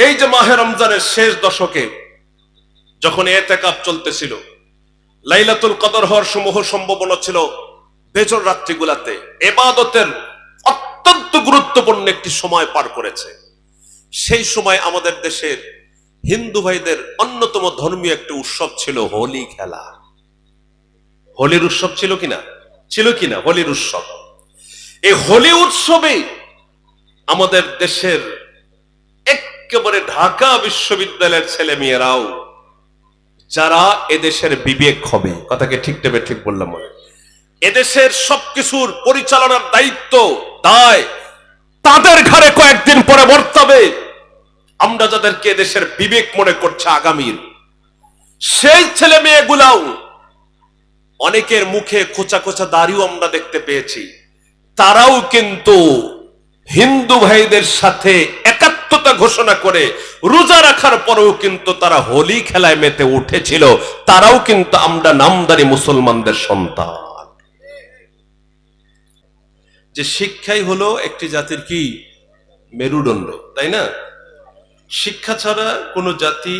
এই যে মাহে রমজানের শেষ দশকে যখন এতেকাপ চলতেছিল, লাইলাতুল কদর হওয়ার সমূহ সম্ভাবনা ছিল বেজর রাত্রিগুলাতে। এবাদতের অত্যন্ত গুরুত্বপূর্ণ একটি সময় পার করেছে। সেই সময় আমাদের দেশের হিন্দু ভাইদের অন্যতম ধর্মীয় একটি উৎসব ছিল হোলি খেলা। হোলির উৎসব ছিল কিনা? ছিল কিনা? হোলির উৎসব। এই হোলি উৎসবে আমাদের দেশের একেবারে ঢাকা বিশ্ববিদ্যালয়ের ছেলে মেয়েরাও যারা এদেশের বিবেক হবে। কথাকে ঠিক নেবে ঠিক বললাম এদেশের সবকিছুর পরিচালনার দায়িত্ব দায়। তাদের ঘরে কয়েকদিন পরে বর্তাবে। আমরা যাদেরকে এদেশের বিবেক মনে করছে আগামীর, সেই ছেলে মেয়েগুলাও অনেকের মুখে খোঁচা খোঁচা দাড়িও আমরা দেখতে পেয়েছি। তারাও কিন্তু হিন্দু ভাইদের সাথে একাত্মতা ঘোষণা করে রোজা রাখার পরেও কিন্তু তারা হোলি খেলায় মেতে উঠেছিল, তারাও কিন্তু আমরা নামদারি মুসলমানদের সন্তান। যে শিক্ষাই হলো একটি জাতির কি? মেরুদণ্ড, তাই না? শিক্ষা ছাড়া কোনো জাতি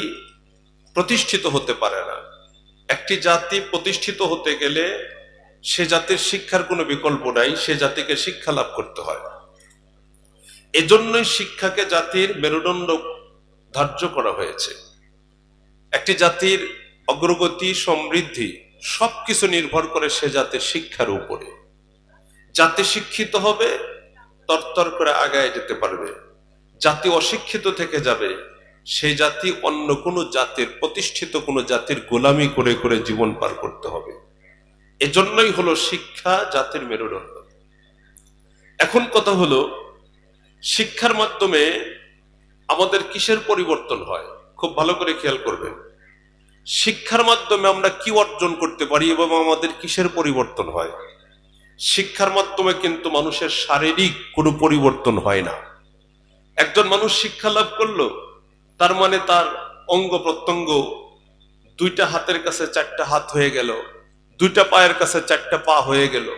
প্রতিষ্ঠিত হতে পারে না। একটি জাতি প্রতিষ্ঠিত হতে গেলে সে জাতির শিক্ষার কোনো বিকল্প নাই, সে জাতিকে শিক্ষা লাভ করতে হয়। এজন্যই শিক্ষাকে জাতির মেরুদণ্ড ধার্য করা হয়েছে। একটি জাতির অগ্রগতি, সমৃদ্ধি সবকিছু নির্ভর করে সে জাতির শিক্ষার উপরে। জাতি শিক্ষিত হবে, তরতর করে আগায় যেতে পারবে। জাতি অশিক্ষিত থেকে যাবে, সে জাতি অন্য কোনো জাতির, প্রতিষ্ঠিত কোনো জাতির গোলামি করে করে জীবন পার করতে হবে। এজন্যই হলো শিক্ষা জাতির মেরুদণ্ড। এখন কথা হলো শিক্ষার মাধ্যমে আমাদের কিসের পরিবর্তন হয়? খুব ভালো করে খেয়াল করবেন। শিক্ষার মাধ্যমে আমরা কি অর্জন করতে পারি এবং আমাদের কিসের পরিবর্তন হয়? শিক্ষার মাধ্যমে কিন্তু মানুষের শারীরিক কোনো পরিবর্তন হয় না। একজন মানুষ শিক্ষা লাভ করল, তার মানে তার অঙ্গ প্রত্যঙ্গ দুইটা হাতের কাছে চারটা হাত হয়ে গেল, দুইটা পায়ের কাছে চারটা পা হয়ে গেল,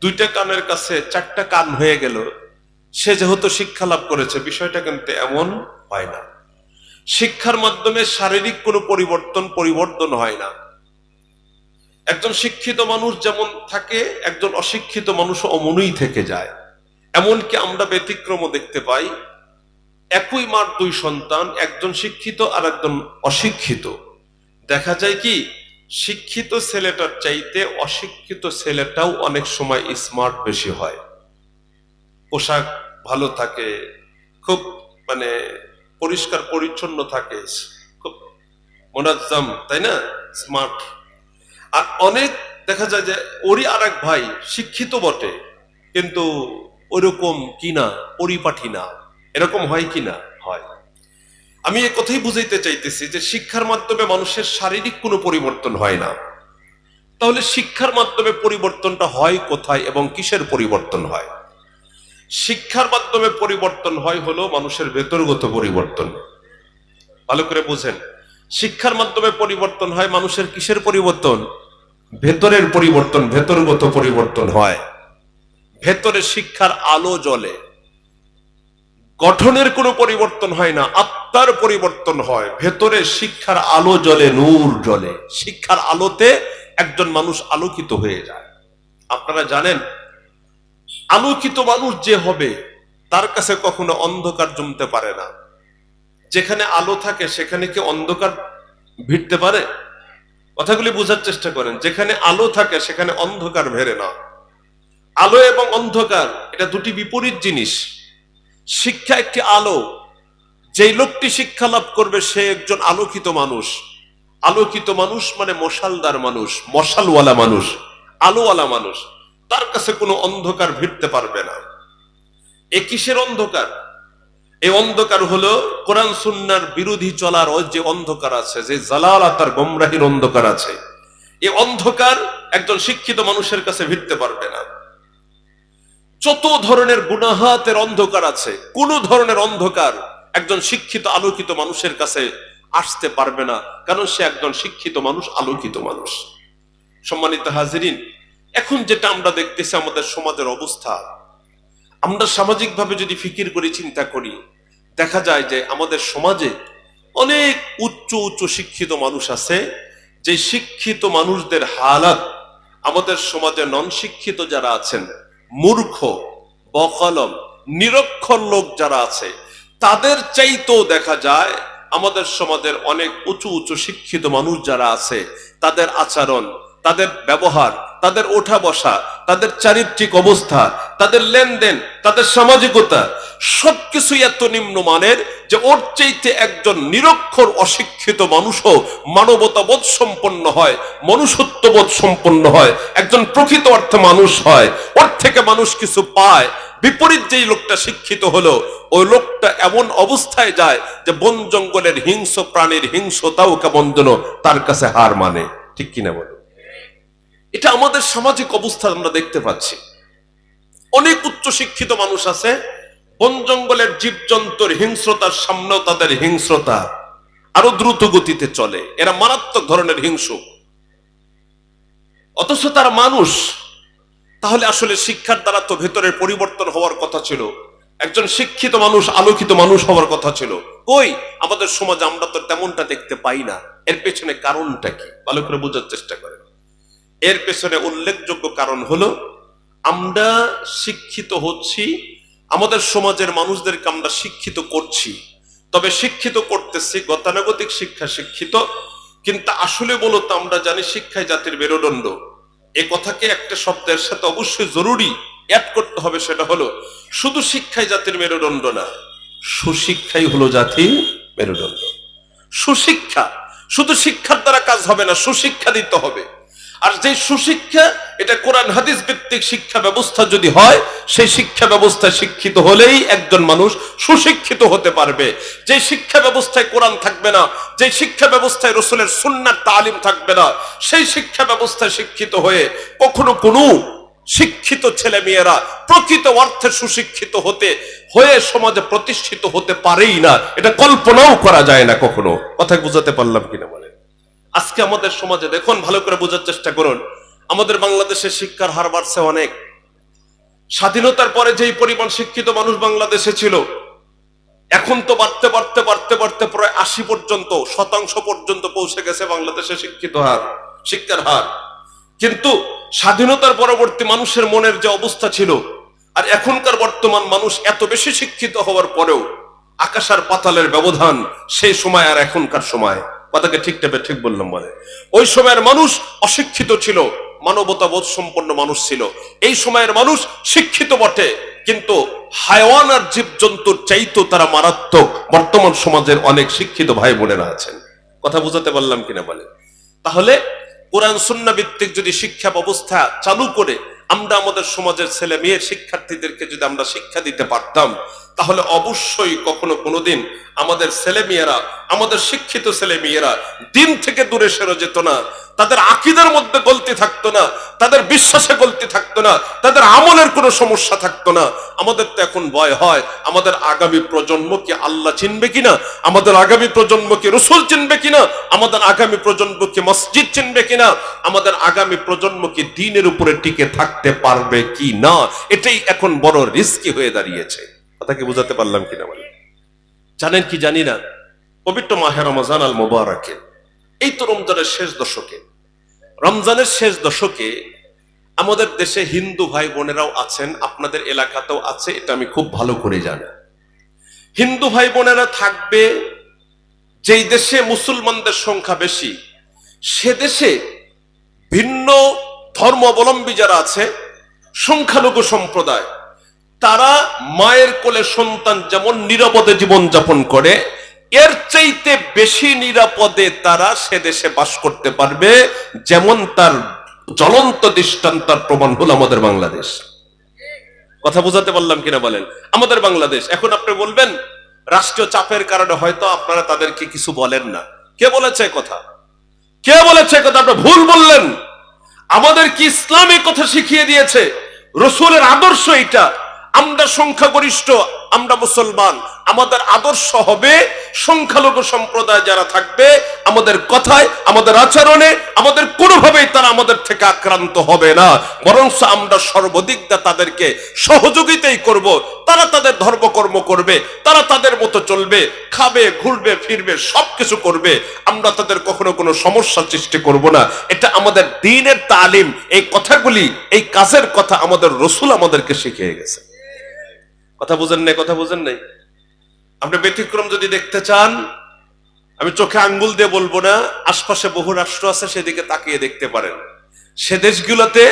দুইটা কানের কাছে চারটা কান হয়ে গেল সে যেহেতু শিক্ষা লাভ করেছে, বিষয়টা কিন্তু এমন হয় না। শিক্ষার মাধ্যমে শারীরিক কোনো পরিবর্তন পরিবর্তন হয় না। একজন শিক্ষিত মানুষ যেমন থাকে, একজন অশিক্ষিত মানুষ অমনই থেকে যায়। এমনকি আমরা ব্যতিক্রমও দেখতে পাই, একই মার দুই সন্তান, একজন শিক্ষিত আর একজন অশিক্ষিত। দেখা যায় কি, শিক্ষিত ছেলেটার চাইতে অশিক্ষিত ছেলেটাও অনেক সময় স্মার্ট বেশি হয়। পোশাক ভালো থাকে, খুব মানে পরিষ্কার পরিচ্ছন্ন থাকে, খুব মোনাজ্জাম, তাই না? স্মার্ট আর অনেক দেখা যায় যে ওরই আর ভাই শিক্ষিত বটে, কিন্তু ওরকম কিনা পরিপাঠি না, এরকম হয় কিনা হয়। আমি এ কথাই বুঝাইতে চাইতেছি যে শিক্ষার মাধ্যমে মানুষের শারীরিক কোনো পরিবর্তন হয় না। তাহলে শিক্ষার মাধ্যমে পরিবর্তনটা হয় কোথায় এবং কিসের পরিবর্তন হয়? শিক্ষার মাধ্যমে পরিবর্তন হয় হলো মানুষের ভেতরগত পরিবর্তন। ভালো করে বুঝেন। শিক্ষার মাধ্যমে পরিবর্তন হয় মানুষের কিসের পরিবর্তন? ভেতরের পরিবর্তন, ভেতরগত পরিবর্তন হয়। ভেতরে শিক্ষার আলো জ্বলে। গঠনের কোনো পরিবর্তন হয় না, আত্মার পরিবর্তন হয়। ভেতরে শিক্ষার আলো জ্বলে, নূর জ্বলে। শিক্ষার আলোতে একজন মানুষ আলোকিত হয়ে যায়। আপনারা জানেন আলোকিত মানুষ যে হবে, তার কাছে কখনো অন্ধকার জমতে পারে না। যেখানে আলো থাকে, সেখানে কি অন্ধকার ভিড়তে পারে? কথাগুলি বোঝার চেষ্টা করেন। যেখানে আলো থাকে, সেখানে অন্ধকার ভেরে না। আলো এবং অন্ধকার, এটা দুটি বিপরীত জিনিস। শিক্ষা একটি আলো। যেই লোকটি শিক্ষা লাভ করবে, সে একজন আলোকিত মানুষ। আলোকিত মানুষ মানে মশালদার মানুষ, মশালওয়ালা মানুষ, আলোওয়ালা মানুষ। তার কাছে কোনো অন্ধকার ভিড়তে পারবে না। এ কিসের অন্ধকার? এই অন্ধকার হলো কোরআন সুন্নার বিরোধী চলার যে অন্ধকার আছে, যে জালালাতার গমরাহির অন্ধকার আছে। এই অন্ধকার একজন শিক্ষিত মানুষের কাছে ভিড়তে পারবে না। যত ধরনের গুনাহাতের অন্ধকার আছে, কোন ধরনের অন্ধকার একজন শিক্ষিত আলোকিত মানুষের কাছে আসতে পারবে না, কারণ সে একজন শিক্ষিত মানুষ, আলোকিত মানুষ। সম্মানিত হাজিরিন এখন যেটা আমরা দেখতেছি আমাদের সমাজের অবস্থা, আমরা সামাজিকভাবে যদি ফিকির করে, চিন্তা করি, দেখা যায় যে আমাদের সমাজে অনেক উচ্চ উচ্চ শিক্ষিত মানুষ আছে, যে শিক্ষিত মানুষদের হালাত আমাদের সমাজে নন শিক্ষিত যারা আছেন, মূর্খ, বকলম, নিরক্ষর লোক যারা আছে, তাদের চাইতেও দেখা যায় আমাদের সমাজের অনেক উঁচু উঁচু শিক্ষিত মানুষ যারা আছে, তাদের আচরণ, তাদের ব্যবহার তাদের ওঠা বসা, তাদের চারিত্রিক অবস্থা, তাদের লেনদেন, তাদের সামাজিকতা, সবকিছুই এত নিম্নমানের যে ওর চাইতে একজন নিরক্ষর অশিক্ষিত মানুষও মানবতাবোধ সম্পন্ন হয়, মনুষ্যত্ববোধ সম্পন্ন হয়, একজন প্রকৃত অর্থে মানুষ হয়, ওর থেকে মানুষ কিছু পায়। বিপরীত যেই লোকটা শিক্ষিত হলো, ওই লোকটা এমন অবস্থায় যায় যে বন জঙ্গলের হিংস্র প্রাণীর হিংস্রতাও কেমন যেন তার কাছে হার মানে। ঠিক কিনা বলো? এটা আমাদের সামাজিক অবস্থা আমরা দেখতে পাচ্ছি। অনেক উচ্চ শিক্ষিত মানুষ আছে, বন জঙ্গলের জীবজন্তুর হিংস্রতার সামনেও তাদের হিংস্রতা আরও দ্রুত গতিতে চলে। এরা মারাত্মক ধরনের হিংস্র। অথচ তারা মানুষ। তাহলে আসলে শিক্ষার দ্বারা তো ভেতরের পরিবর্তন হওয়ার কথা ছিল। একজন শিক্ষিত মানুষ, আলোকিত মানুষ হওয়ার কথা ছিল। কই? আমাদের সমাজে আমরা তো তেমনটা দেখতে পাই না। এর পেছনে কারণটা কি? ভালো করে বোঝার চেষ্টা করেন। এর পেছনে উল্লেখযোগ্য কারণ হলো, আমরা শিক্ষিত হচ্ছি, আমাদের সমাজের মানুষদেরকে আমরা শিক্ষিত করছি। তবে শিক্ষিত করতেছি, গতানুগতিক শিক্ষা শিক্ষিত, কিন্তু আসলে মূলত আমরা জানি শিক্ষায় জাতির মেরুদণ্ড। এ কথাকে একটা শব্দের সাথে অবশ্যই জরুরি? অ্যাড করতে হবে সেটা হলো, শুধু শিক্ষায় জাতির মেরুদণ্ড না, সুশিক্ষাই হলো জাতির মেরুদণ্ড। সুশিক্ষা, শুধু শিক্ষার দ্বারা কাজ হবে না, সুশিক্ষা দিতে হবে। আর যে সুশিক্ষা, এটা কোরআন হাদিস ভিত্তিক শিক্ষা ব্যবস্থা যদি হয়, সেই শিক্ষা ব্যবস্থায় শিক্ষিত হলেই একজন মানুষ সুশিক্ষিত হতে পারবে। যে শিক্ষা ব্যবস্থায় কোরআন থাকবে না, যে শিক্ষা ব্যবস্থায় রসুলের সুন্নার তালিম থাকবে না, সেই শিক্ষা ব্যবস্থায় শিক্ষিত হয়ে কখনো কোনো শিক্ষিত ছেলে মেয়েরা প্রকৃত অর্থে সুশিক্ষিত হতে, হয়ে সমাজে প্রতিষ্ঠিত হতে পারেই না। এটা কল্পনাও করা যায় না কখনো। কথা বুঝাতে পারলাম কিনা? আজকে আমাদের সমাজে দেখুন, ভালো করে বোঝার চেষ্টা করুন। আমাদের বাংলাদেশে শিক্ষার হার বাড়ছে অনেক। স্বাধীনতার পরে যেই পরিমাণ শিক্ষিত মানুষ বাংলাদেশে ছিল, এখন তো বাড়তে বাড়তে বাড়তে বাড়তে প্রায় আশি পর্যন্ত, শতাংশ পর্যন্ত পৌঁছে গেছে বাংলাদেশে শিক্ষিত হার, শিক্ষার হার। কিন্তু স্বাধীনতার পরবর্তী মানুষের মনের যে অবস্থা ছিল, আর এখনকার বর্তমান মানুষ এত বেশি শিক্ষিত হওয়ার পরেও আকাশ আর পাতালের ব্যবধান সেই সময় আর এখনকার সময়। কথাকে ঠিক টেপে ঠিক বললাম বলে। ওই সময়ের মানুষ অশিক্ষিত ছিল মানবতাবোধ সম্পন্ন মানুষ ছিল। এই সময়ের মানুষ শিক্ষিত বটে, কিন্তু হায়ওয়ান আর জীবজন্তুর চাইতো তারা মারাত্মক। বর্তমান সমাজের অনেক শিক্ষিত ভাই বোনেরা আছেন। কথা বুঝাতে পারলাম কিনা বলে? তাহলে কোরআন সুন্না ভিত্তিক যদি শিক্ষা ব্যবস্থা চালু করে আমরা আমাদের সমাজের ছেলে মেয়ের শিক্ষার্থীদেরকে যদি আমরা শিক্ষা দিতে পারতাম, তাহলে অবশ্যই কখনো কোনোদিন আমাদের ছেলে মেয়েরা, আমাদের শিক্ষিত ছেলে মেয়েরা দিন থেকে দূরে সরে যেত না। তাদের আকিদার মধ্যে গলতি থাকতো না, তাদের বিশ্বাসে গলতি থাকতো না, তাদের আমলের কোনো সমস্যা থাকতো না। আমাদের তো এখন ভয় হয়, আমাদের আগামী প্রজন্ম কি আল্লাহ চিনবে কিনা? আমাদের আগামী প্রজন্ম কি রসুল চিনবে কিনা? আমাদের আগামী প্রজন্ম কি মসজিদ চিনবে কিনা? আমাদের আগামী প্রজন্ম কি দিনের উপরে টিকে থাকতে পারবে কি না এটাই এখন বড় রিস্কি হয়ে দাঁড়িয়েছে। কথা কি বুঝাতে পারলাম কিনা বলে জানেন কি জানি না? পবিত্র মাহে রমজান আল মোবারকে। এই তো রমজানের শেষ দশকে। রমজানের শেষ দশকে আমাদের দেশে হিন্দু ভাই বোনেরাও আছেন, আপনাদের এলাকাতেও আছে, এটা আমি খুব ভালো করে জানি। হিন্দু ভাই বোনেরা থাকবে, যেই দেশে মুসলমানদের সংখ্যা বেশি, সে দেশে ভিন্ন ধর্মাবলম্বী যারা আছে, সংখ্যালঘু সম্প্রদায় তারা মায়ের কোলে সন্তান যেমন নিরাপদে জীবন যাপন করে, এর চাইতে বেশি নিরাপদে তারা সে দেশে বাস করতে পারবে, যেমন তার জ্বলন্ত দৃষ্টান্তার প্রমাণ হলো আমাদের বাংলাদেশ। কথা বোঝাতে পারলাম কিনা বলেন? আমাদের বাংলাদেশ। এখন আপনি বলবেন, রাষ্ট্রীয় চাপের কারণে হয়তো আপনারা তাদেরকে কিছু বলেন না। কে বলেছে কথা? কে বলেছে কথা? আপনি ভুল বললেন। আমাদের কি ইসলাম কথা শিখিয়ে দিয়েছে? রসুলের আদর্শ এটা আমরা সংখ্যাগরিষ্ঠ, আমরা মুসলমান। আমাদের আদর্শ হবে সংখ্যালঘু সম্প্রদায় যারা থাকবে, আমাদের কথায়, আমাদের আচরণে, আমাদের কোনোভাবেই তারা আমাদের থেকে আক্রান্ত হবে না। বরং আমরা সর্বদিক দিয়ে তাদেরকে সহযোগিতাই করব। তারা তাদের ধর্মকর্ম করবে, তারা তাদের মতো চলবে, খাবে, ঘুরবে, ফিরবে, সবকিছু করবে। আমরা তাদের কখনো কোনো সমস্যা সৃষ্টি করব না। এটা আমাদের দিনের তালিম, এই কথাগুলি, এই কাজের কথা আমাদের রসুল আমাদেরকে শিখিয়ে গেছে। কথা বুঝেন নাই, কথা বুঝেন নাই? আপনি ব্যতিক্রম যদি দেখতে চান, আমি চোখে আঙ্গুল দিয়ে বলব না, আশপাশে বহু রাষ্ট্র আছে, সেদিকে তাকিয়ে দেখতে পারেন। সে দেশগুলোতে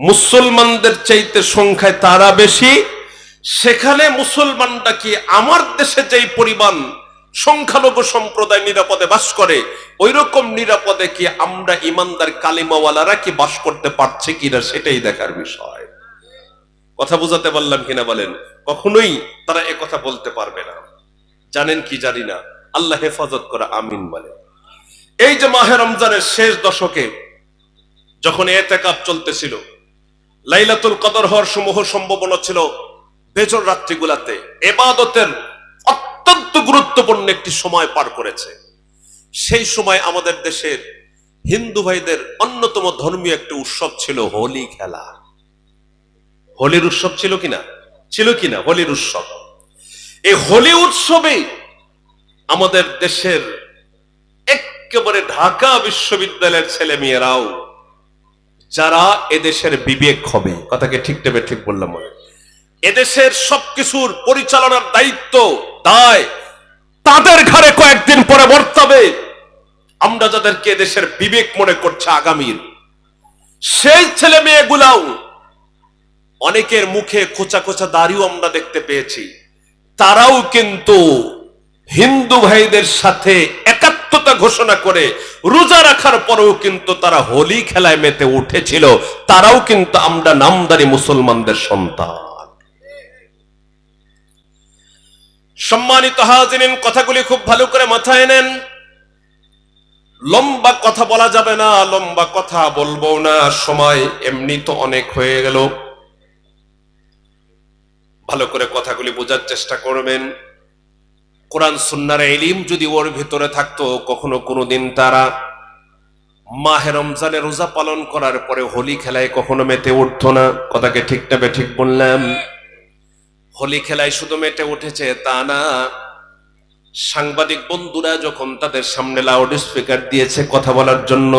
মুসলমানদের চাইতে সংখ্যায় তারা বেশি, সেখানে মুসলমানটা কি আমার দেশে যেই পরিমাণ সংখ্যালঘু সম্প্রদায় নিরাপদে বাস করে ওই রকম নিরাপদে কি আমরা ইমানদার কালিমাওয়ালারা কি বাস করতে পারছে কিনা সেটাই দেখার বিষয়। কথা বুঝাতে পারলাম কিনা বলেন? কখনোই তারা এ কথা বলতে পারবে না। জানেন কি জানি না? আল্লাহ হেফাজত করা, আমিন বলে। এই যে মাহে রমজানের শেষ দশকে যখন এতেকাপ চলতেছিল, লাইলাতুল কদর হওয়ার সমূহ সম্ভাবনা ছিল বেজর রাত্রিগুলাতে, এবাদতের অত্যন্ত গুরুত্বপূর্ণ একটি সময় পার করেছে। সেই সময় আমাদের দেশের হিন্দু ভাইদের অন্যতম ধর্মীয় একটি উৎসব ছিল হোলি খেলা। হোলির উৎসব ছিল কিনা? ছিল কিনা? হোলির উৎসব। এই হোলি উৎসবে আমাদের দেশের একেবারে ঢাকা বিশ্ববিদ্যালয়ের ছেলে মেয়েরাও যারা এদেশের বিবেক হবে, কথাকে ঠিক টেবে ঠিক বললাম এদেশের সবকিছুর পরিচালনার দায়িত্ব তাদের ঘরে কয়েকদিন পরে বর্তাবে। আমরা যাদেরকে দেশের বিবেক মনে করছে আগামীর, সেই ছেলে মেয়েগুলাও অনেকের মুখে খোঁচা খোঁচা দাড়িও আমরা দেখতে পেয়েছি। তারাও কিন্তু হিন্দু ভাইদের সাথে একাত্মতা ঘোষণা করে রোজা রাখার পরেও কিন্তু তারা হোলি খেলায় মেতে উঠেছিল। তারাও কিন্তু আমরা নামদারি মুসলমানদের সন্তান। সম্মানিত হাজিরিন, কথাগুলি খুব ভালো করে মাথায় নেন। লম্বা কথা বলা যাবে না, লম্বা কথা বলব না, সময় এমনি তো অনেক হয়ে গেল। ভালো করে কথাগুলি বোঝার চেষ্টা করবেন। কোরআন সুন্নার এলিম যদি ওর ভিতরে থাকতো, কখনো কোনোদিন তারা মাহে রমজানে রোজা পালন করার পরে হোলি খেলায় কখনো মেতে উঠতো না। কথাকে ঠিক না ঠিক বললাম। হোলি খেলায় শুধু মেটে উঠেছে তা না। সাংবাদিক বন্ধুরা যখন তাদের সামনে লাউড স্পিকার দিয়েছে কথা বলার জন্য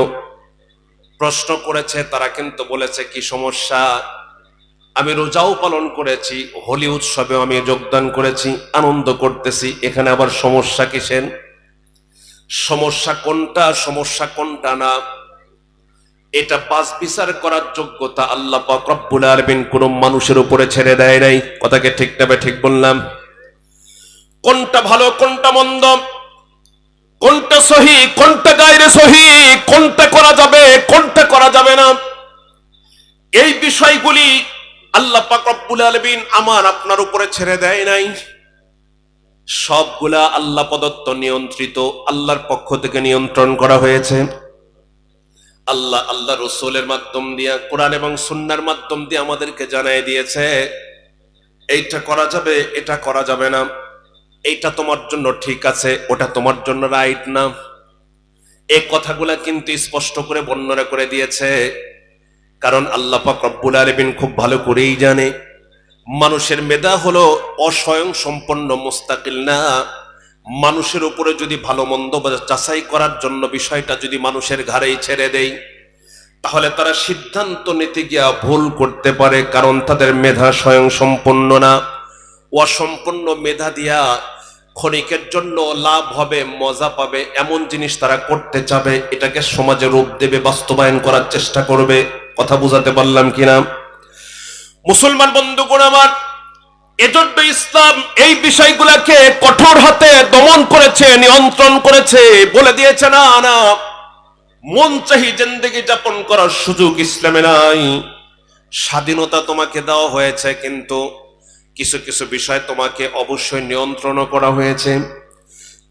প্রশ্ন করেছে, তারা কিন্তু বলেছে, কি সমস্যা? আমি রোজাও পালন করেছি, হোলি উৎসবে আমি যোগদান করেছি, আনন্দ করতেছি, এখানে আবার সমস্যা কিসেন সমস্যা কোনটা? সমস্যা কোনটা না? এটা বাস বিচার করার যোগ্যতা আল্লাহ পাক রব্বুল আলামিন কোন মানুষের উপরে ছেড়ে দেয় নাই। কথাকে ঠিক না ঠিক বললাম। কোনটা ভালো, কোনটা মন্দ? কোনটা সহি, কোনটা গায়রে সহি, কোনটা করা যাবে, কোনটা করা যাবে না? এই বিষয়গুলি আল্লাহ পাক রব্বুল আলামিন আমার আপনার উপরে ছেড়ে দেয় নাই। সবগুলা আল্লাহ প্রদত্ত নিয়ন্ত্রিত আল্লাহর পক্ষ থেকে নিয়ন্ত্রণ করা হয়েছে। আল্লাহ আল্লাহ রসুলের মাধ্যম দিয়া, কোরআন এবং সুন্নার মাধ্যম দিয়ে আমাদেরকে জানাই দিয়েছে, এইটা করা যাবে, এটা করা যাবে না। এইটা তোমার জন্য ঠিক আছে, ওটা তোমার জন্য রাইট না। এই কথাগুলা কিন্তু স্পষ্ট করে বর্ণনা করে দিয়েছে। কারণ আল্লাহ পাক রব্বুল খুব ভালো করেই জানে। মানুষের মেধা হলো অস্বয়ং সম্পন্ন, মুস্তাকিল না। মানুষের উপরে যদি ভালো মন্দ যাচাই করার জন্য বিষয়টা যদি মানুষের ঘাড়েই ছেড়ে দেই, তাহলে তারা সিদ্ধান্ত নিতে গিয়া ভুল করতে পারে, কারণ তাদের মেধা স্বয়ং সম্পন্ন না। অসম্পন্ন মেধা দিয়া ক্ষণিকের জন্য লাভ হবে, মজা পাবে, এমন জিনিস তারা করতে চাবে, এটাকে সমাজে রূপ দেবে, বাস্তবায়ন করার চেষ্টা করবে। কথা বুঝাতে পারলাম কিনা? মুসলমান বন্ধুগণ আমার এজন্য ইসলাম এই বিষয়গুলোকে কঠোর হাতে দমন করেছে, নিয়ন্ত্রণ করেছে, বলে দিয়েছে, না না, মন চাহি জিন্দগি যাপন করার সুযোগ ইসলামে নাই। স্বাধীনতা তোমাকে দেওয়া হয়েছে, কিন্তু কিছু কিছু বিষয় তোমাকে অবশ্যই নিয়ন্ত্রণ করা হয়েছে।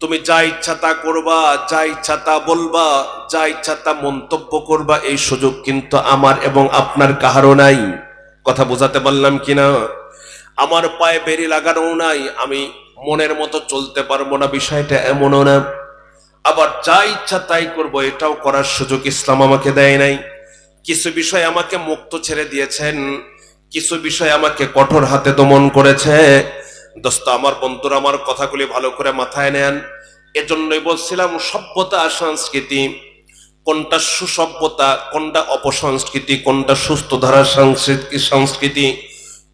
তুমি যা ইচ্ছা তা করবা, যা ইচ্ছা তা বলবা, যা ইচ্ছা তা মন্তব্য করবা, এই সুযোগ কিন্তু আমার এবং আপনার কাহারও নাই। কথা বোঝাতে পারলাম কিনা? আমার পায়ে বেরি লাগানো নাই, আমি মনের মতো চলতে পারব না, বিষয়টা এমনও না। আবার যা ইচ্ছা তাই করব, এটাও করার সুযোগ ইসলাম আমাকে দেয় নাই। কিছু বিষয় আমাকে মুক্ত ছেড়ে দিয়েছেন, কিছু বিষয় আমাকে কঠোর হাতে দমন করেছে। দোস্ত, আমার বন্ধুরা আমার কথাগুলি ভালো করে মাথায় নেন। এজন্যই বলছিলাম, সভ্যতা আর সংস্কৃতি, কোনটা সুসভ্যতা, কোনটা অপসংস্কৃতি, কোনটা সুস্থ ধারার সংস্কৃতি সংস্কৃতি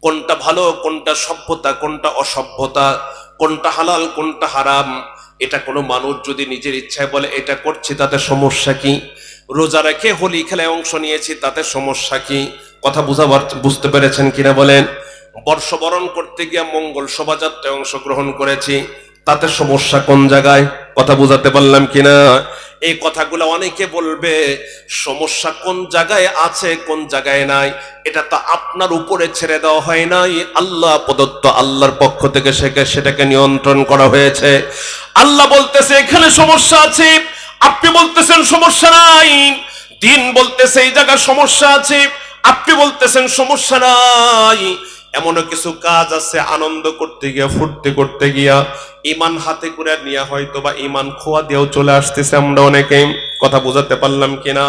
কোনটা ভালো, কোনটা সভ্যতা, কোনটা অসভ্যতা, কোনটা হালাল, কোনটা হারাম, এটা কোনো মানুষ যদি নিজের ইচ্ছায় বলে, এটা করছি, তাতে সমস্যা কি? রোজা রেখে হোলি খেলায় অংশ নিয়েছি, তাতে সমস্যা কি? কথা বুঝাবার, বুঝতে পেরেছেন কিনা বলেন? বর্ষবরণ করতে গিয়ে মঙ্গল শোভাযাত্রায় অংশগ্রহণ করেছি তাতে সমস্যা কোন জায়গায়? কথা বুঝাতে পারলাম কিনা? এই কথাগুলো অনেকে বলবে, সমস্যা কোন জায়গায় আছে, কোন জায়গায় নাই? এটা তো আপনার উপরে ছেড়ে দেওয়া হয় নাই। আল্লাহ প্রদত্ত আল্লাহর পক্ষ থেকে সেটাকে নিয়ন্ত্রণ করা হয়েছে। আল্লাহ বলতেছে, এখানে সমস্যা আছে। আপনি বলতেছেন সমস্যা নাই। দিন বলতেছে, এই জায়গায় সমস্যা আছে। আপনি বলতেছেন সমস্যা নাই। এমনও কিছু কাজ আছে, আনন্দ করতে গিয়া, ফুর্তি করতে গিয়া। ইমান হাতে করে নিয়ে হয়তো বা ইমান খোয়া দিয়েও চলে আসতেছে আমরা অনেকে কথা বোঝাতে পারলাম কিনা?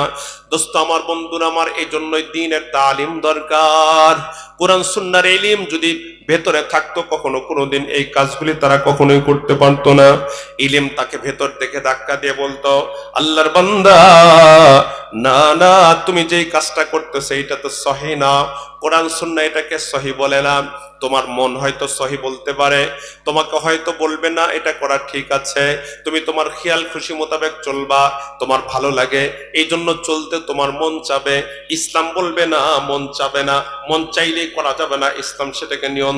দোস্ত, আমার বন্ধুরা, আমার এই জন্যই দিনের তালিম দরকার। কোরআন, সুন্নার এলিম যদি ভেতরে থাকতো, কখনো কোনোদিন এই কাজগুলি তারা কখনোই করতে পারতো না। ইলিম তাকে ভেতর থেকে ধাক্কা দিয়ে বলতো, আল্লাহর বান্দা, না না, তুমি যেই কাজটা করতেছো, এইটা তো সহি না। কোরআন, সুন্না এটাকে সহি বলে না। তোমার মন হয়তো সহি বলতে পারে। তোমাকে হয়তো বলবে, না, এটা করা ঠিক আছে। তুমি তোমার খেয়াল খুশি মোতাবেক চলবা, তোমার ভালো লাগে। এই জন্য চলতে তোমার মন চাবে। ইসলাম বলবে না, মন চাবে না। মন চাইলেই করা যাবে না ইসলাম সেটাকে নিয়ন্ত্রণ